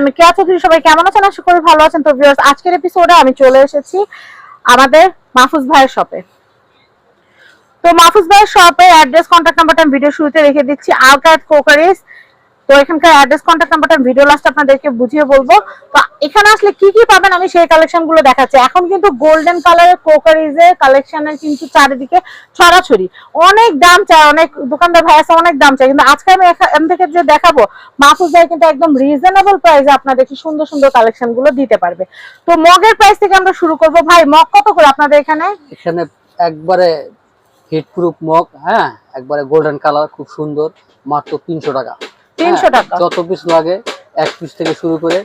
আমি কেমন আছেন? ভালো আছেন। তো আজকের আমি চলে এসেছি আমাদের মাহফুজ ভাইয়ের শপে তো মাহফুজ ভাইয়ের শপে কন্ট্যাক্ট ভিডিও শুরুতে রেখে দিচ্ছি। আলকাত কোকারিস তো এখানকার অ্যাড্রেস কন্ট্যাক্ট নাম্বারটা ভিডিও লাস্ট আপনাদেরকে বুঝিয়ে বলব। তো এখানে আসলে কি কি পাবেন আমি সেই কালেকশনগুলো দেখাচ্ছি। এখন কিন্তু গোল্ডেন কালারের কোকারিজের কালেকশনের কিন্তু চারিদিকে ছড়াছড়ি। অনেক দাম চায় অনেক দোকানদার ভাই আছে, অনেক দাম চায় কিন্তু আজকে আমি এখান থেকে যে দেখাবো, মাহফুজ ভাই কিন্তু একদম রিজনেবল প্রাইসে আপনাদেরকে সুন্দর সুন্দর কালেকশনগুলো দিতে পারবে। তো মগের প্রাইস থেকে আমরা শুরু করব। ভাই, মগ কত করে আপনাদের এখানে? এখানে একবারে হিট প্রুফ মগ হ্যাঁ? একবারে গোল্ডেন কালার খুব সুন্দর, মাত্র তিনশো টাকা। তিনশো হ্যাঁ, টাকা। যত পিস লাগে এক পিস থেকে শুরু করে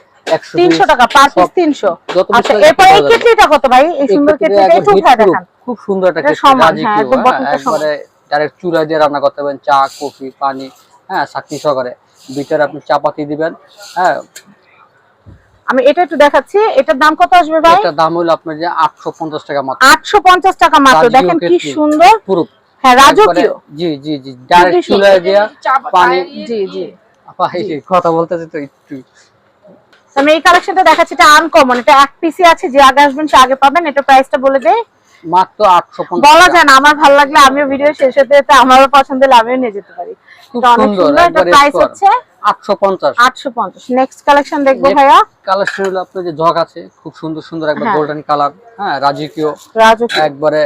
তিনশো টাকা পার পিস তিনশো। আচ্ছা এরপর এই কেটলিটা কত ভাই? এই সুন্দর কেটলিটা একটু উঠায় দেখান। খুব সুন্দর একটা কেটলি, সমান, রাজকীয়, হ্যাঁ, হ্যাঁ, বটনটা সমান। একবারে ডাইরেক্ট চুলায় দিয়ে রান্না করতে পারবেন চা কফি পানি হ্যাঁ সহকারে। আপনি চাপাতি দিবেন হ্যাঁ। আমি এটা একটু দেখাচ্ছি এটার দাম কত আসবে ভাই? দাম হলো আপনার যে আটশো পঞ্চাশ টাকা মাত্র। আটশো পঞ্চাশ টাকা মাত্র দেখেন কি সুন্দর। পুরো। হ্যাঁ রাজকীয়। জি জি জি ডাইরেক্ট দিয়া পানি। জি জি। কথা বলতেছে তো একটু। আমি এই কালেকশনটা দেখাচ্ছি এটা আনকমন এটা এক পিসি আছে যে আগে আসবেন সে আগে পাবেন এটা প্রাইসটা বলে দেই। মাত্র আটশো বলা যায় না আমার ভালো লাগলে আমিও ভিডিও শেষে যেতে আমারও পছন্দ হলে আমিও নিয়ে যেতে পারি। এটা অনেক সুন্দর, এটা প্রাইস হচ্ছে আটশো পঞ্চাশ। আটশো পঞ্চাশ। নেক্সট কালেকশন দেখব ভাইয়া। কালার হলো আপনার যে জগ আছে খুব সুন্দর সুন্দর একবার হ্যাঁ। গোল্ডেন কালার হ্যাঁ রাজকীয়। রাজকীয়। একবারে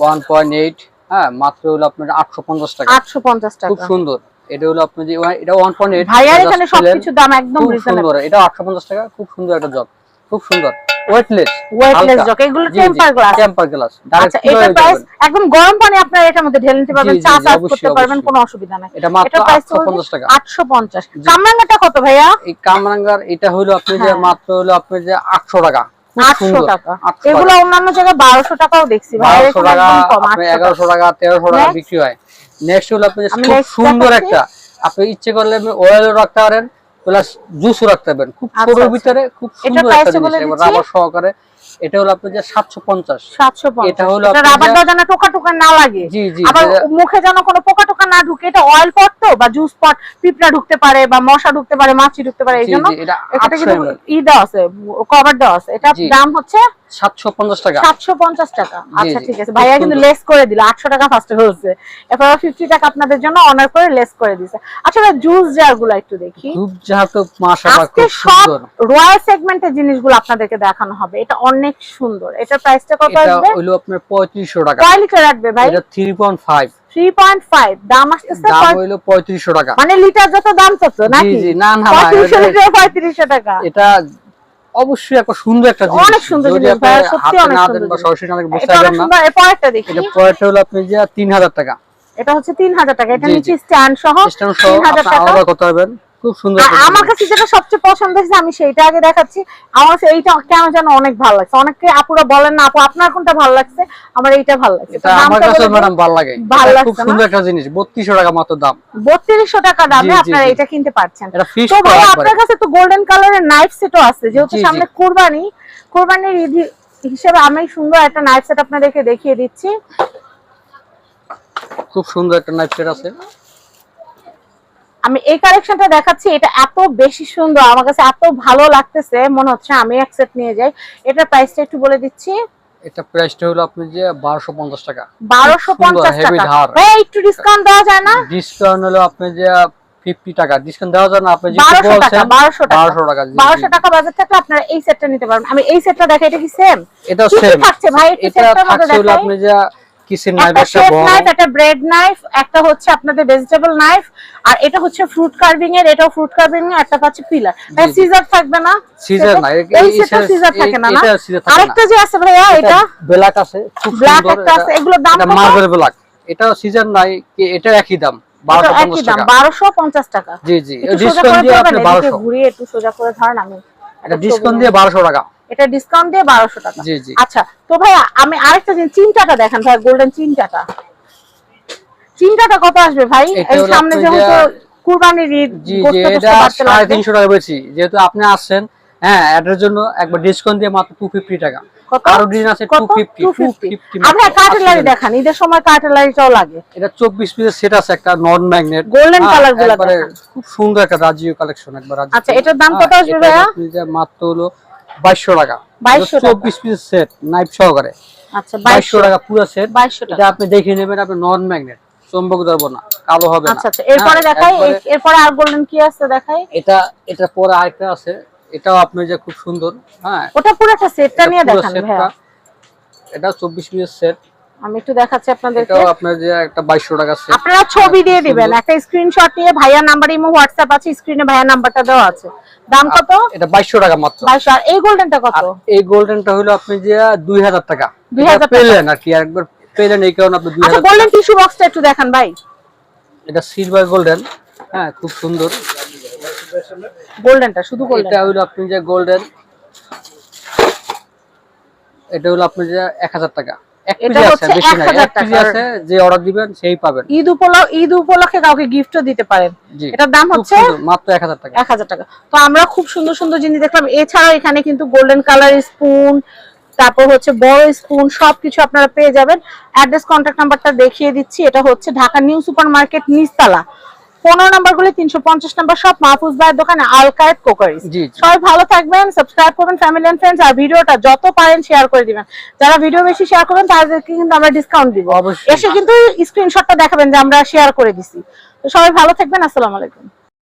ওয়ান পয়েন্ট এইট হ্যাঁ মাত্র হলো আপনার আটশো পঞ্চাশ টাকা। আটশো পঞ্চাশ খুব টাকা। সুন্দর। এটা হলো আপনার যে এটা ওয়ান পয়েন্ট এইট ভাইয়ার এখানে সবকিছুর দাম একদম রিজনেবল এটা আটশো পঞ্চাশ টাকা খুব সুন্দর একটা জগ খুব সুন্দর। ওয়েটলেস ওয়েটলেস জগ এগুলো টেম্পার গ্লাস টেম্পার গ্লাস আচ্ছা এটা প্রাইস একদম গরম পানি আপনারা এটার মধ্যে ঢেলে নিতে পারবেন চা করতে পারবেন কোনো অসুবিধা নাই। এটা মাত্র এটার প্রাইস আটশো পঞ্চাশ টাকা। আটশো পঞ্চাশ। কামরাঙ্গাটা কত ভাইয়া? এই কামরাঙ্গার এটা হলো আপনি যে হ্যাঁ। মাত্র হলো আপনার যে আটশো টাকা। খুব আটশো সুন্দর, টাকা। এগুলো অন্যান্য জায়গায় বারোশো টাকাও দেখছি বারোশো টাকা একদম কম আপনি 800 এগারোশো টাকা তেরোশো টাকা Next? বিক্রি হয়। নেক্সট হলো আপনি খুব সুন্দর একটা। আপনি ইচ্ছে করলে ওয়েলও রাখতে পারেন প্লাস জুসও রাখতে পারেন। খুব আচ্ছা, আচ্ছা। ভিতরে খুব সুন্দর একটা জিনিস। রাবার সহকারে এটা হলো আপনি যে সাতশো পঞ্চাশ। সাতশো এটা হলো আপনার রাবার যেন টোকা টোকা না লাগে। জি জি আবার মুখে যেন কোনো পোকা টোকা না ঢুকে। এটা অয়েল পট তো বা জুস পট পিঁপড়া ঢুকতে পারে বা মশা ঢুকতে পারে মাছি ঢুকতে পারে এই জন্য এটা কিন্তু ই দেওয়া আছে কভার দেওয়া আছে। এটা। দাম হচ্ছে টাকা। টাকা। আচ্ছা ঠিক আছে। ভাইয়া কিন্তু লেস করে দিল আটশো টাকা ফার্স্টে হচ্ছে এরপর ফিফটি টাকা আপনাদের জন্য অনার করে লেস করে দিছে। আচ্ছা জুস জার একটু দেখি। খুব যাহা তো মাশাআল্লাহ খুব সুন্দর। রয়্যাল সেগমেন্টের জিনিসগুলো আপনাদেরকে দেখানো হবে। এটা অনেক সুন্দর। এটার প্রাইসটা কত এটা আসবে? হলো আপনার পঁয়ত্রিশশো টাকা। কয় লিটার রাখবে ভাই? এটা three point five three point five দাম আসতেছে দাম পঁয়- হইল টাকা। মানে লিটার যত দাম তত নাকি? জি না না এটা- টাকা। এটা অবশ্যই একটা সুন্দর একটা জিনিস। অনেক সুন্দর জিনিস ভাই সত্যি অনেক সুন্দর বা সরাসরি না বুঝতে পারবেন না সুন্দর পরেরটা দেখি। এটা পরেরটা হলো আপনি যে তিন হাজার টাকা। এটা হচ্ছে তিন হাজার টাকা এটা নিচে স্ট্যান্ড সহ স্ট্যান্ড সহ তিন হাজার আপনি টাকা। আলাদা করতে পারবেন। খুব সুন্দর আমার কাছে যেটা সবচেয়ে পছন্দ হয়েছে আমি সেইটা আগে দেখাচ্ছি। আমার এইটা কেন যেন অনেক ভালো লাগছে। অনেকে আপুরা বলেন না আপু আপনার কোনটা ভালো লাগছে? আমার এইটা ভালো লাগছে। এটা আমার কাছে ম্যাডাম ভালো লাগে। ভালো লাগছে খুব সুন্দর একটা জিনিস বত্রিশশো টাকা মাত্র দাম। বত্রিশশো টাকা দামে আপনারা। এটা কিনতে পারছেন। তো ভাই আপনার কাছে তো গোল্ডেন কালারের নাইফ সেটও আছে। যেহেতু। সামনে কোরবানি কোরবানির ঈদ হিসেবে আমি সুন্দর একটা নাইফ সেট আপনাদেরকে দেখিয়ে দিচ্ছি। খুব সুন্দর একটা নাইফ সেট আছে। আমি এই কালেকশনটা দেখাচ্ছি এটা এত বেশি সুন্দর আমার কাছে এত ভালো লাগতেছে মনে হচ্ছে আমি এক সেট নিয়ে যাই। এটার প্রাইসটা একটু বলে দিচ্ছি। এটা প্রাইসটা হলো আপনি যে বারোশো পঞ্চাশ টাকা। বারোশো পঞ্চাশ সুন্দর, heavy টাকা। ধার। ভাই একটু ডিসকাউন্ট দেওয়া যায় না? ডিসকাউন্ট হলো আপনি যে ফিফটি টাকা। ডিসকাউন্ট দেওয়া যায় না আপনি যে বারোশো টাকা বলছেন বারোশো টাকা। বারোশো টাকা বাজার থাকলে আপনারা এই সেটটা নিতে পারবেন। আমি এই সেটটা দেখা এটা কি সেম কি কি সেম থাকছে ভাই? এটা সেটটার মধ্যে দেখাই। আপনি যে নাইফ একটা একটা শেফ নাইফ একটা ব্রেড নাইফ একটা হচ্ছে আপনাদের ভেজিটেবল নাইফ আর এটা হচ্ছে ফ্রুট কার্ভিং এর এটাও ফ্রুট কার্ভিং এর একটা পাচ্ছে পিলার ভাই জি, জি। সিজার থাকবে না? সিজার না এই সেটটা সিজার থাকে না না এটা সিজার থাকে না। আরেকটা যে আছে ভাইয়া এটা ব্ল্যাক আছে ব্ল্যাক একটা আছে এগুলোর দাম কত? মার্বেল ব্ল্যাক এটাও সিজার নাই কি এটা একই দাম 1250 টাকা। জি জি একটু ডিসকাউন্ট দিয়ে আপনি 1200 ঘুরিয়ে একটু সোজা করে ধরেন আমি। এটা ডিসকাউন্ট দিয়ে 1200 টাকা। এটা ডিসকাউন্ট দিয়ে বারোশো টাকা। আচ্ছা তো ভাইয়া আমি আরেকটা জিনিস চিন্তাটা দেখেন ভাই গোল্ডেন চিন্তাটা চিন্তাটা কত আসবে ভাই? এই সামনে যেহেতু কুরবানির ঈদ লাগবে। 350 টাকা বেশি। যেহেতু আপনি আসছেন হ্যাঁ এটার জন্য একবার ডিসকাউন্ট দিয়ে মাত্র 250 টাকা। কত? আরও ডিজাইন আছে 250 250 250 আমরা কার্টেলারি দেখান ঈদের সময় লাগে। এটা 24 পিসের সেট আছে একটা নন ম্যাগনেট Golden colour গুলা। খুব সুন্দর একটা রাজিও কালেকশন একবার আচ্ছা, এটার দাম কত হ্যাঁ, আসবে ভাইয়া? মাত্র হলো 2200 টাকা। 2200 টাকা। 24 সেট নাইফ সহকারে। আচ্ছা 2200 টাকা পুরো সেট 2200 টাকা। এটা আপনি দেখে নেবেন আপনি নন ম্যাগনেট চুম্বক ধরবো না কালো হবে আচ্ছা আচ্ছা এরপরে হ্যাঁ, দেখাই এরপরে আর গোল্ডেন কি আছে দেখাই? এটা এটা পরে আরেকটা আছে এটাও আপনি যে খুব সুন্দর হ্যাঁ। ওটা পুরোটা সেটটা এটা নিয়ে পুরো দেখান ভাই এটা 24 পিসের সেট আমি একটু দেখাচ্ছি আপনাদেরকে। এটাও আপনার যে একটা 2200 টাকা সেট আপনারা ছবি দিয়ে দিবেন। একটা স্ক্রিনশট নিয়ে ভাইয়া নাম্বার ইমো হোয়াটসঅ্যাপ আছে স্ক্রিনে ভাইয়া নাম্বারটা দেওয়া আছে। দাম কত? এটা 2200 টাকা মাত্র। বাইশো আর এই গোল্ডেনটা কত? এই গোল্ডেনটা হলো আপনি যে 2000 টাকা। 2000 এটা টাকা। পেলেন আর কি একবার পেলেন এই কারণে আপনি আচ্ছা 2000 গোল্ডেন টিস্যু বক্সটা একটু দেখান ভাই। এটা সিলভার গোল্ডেন হ্যাঁ খুব সুন্দর। গোল্ডেনটা শুধু গোল্ডেন। এটা হলো আপনি যে গোল্ডেন এটা হলো আপনি যে 1000 টাকা। এটা হচ্ছে 1000 এক টাকা। আছে যে অর্ডার দিবেন সেই পাবেন। ঈদ উপলক্ষ ঈদ উপলক্ষে কাউকে গিফটও দিতে পারেন। এটার দাম হচ্ছে মাত্র 1000 টাকা। এক হাজার টাকা। তো আমরা খুব সুন্দর সুন্দর জিনিস দেখলাম। এছাড়াও এখানে কিন্তু গোল্ডেন কালার স্পুন তারপর হচ্ছে বড় স্পুন সবকিছু আপনারা পেয়ে যাবেন। অ্যাড্রেস কন্ট্যাক্ট নাম্বারটা দেখিয়ে দিচ্ছি। এটা হচ্ছে ঢাকা নিউ সুপার মার্কেট নিচতলা। পনেরো নম্বর গুলি তিনশো পঞ্চাশ নম্বর সব মাহফুজ ভাইয়ের দোকানে আলকায়েত কোকারিজ জি সবাই ভালো থাকবেন সাবস্ক্রাইব করবেন ফ্যামিলি এন্ড ফ্রেন্ডস আর ভিডিওটা যত পারেন শেয়ার করে দিবেন। যারা ভিডিও বেশি শেয়ার করবেন তাদেরকে কিন্তু আমরা ডিসকাউন্ট দিব। অবশ্যই। এসে কিন্তু স্ক্রিনশটটা দেখাবেন যে আমরা শেয়ার করে দিছি। তো সবাই ভালো থাকবেন আসসালামু আলাইকুম।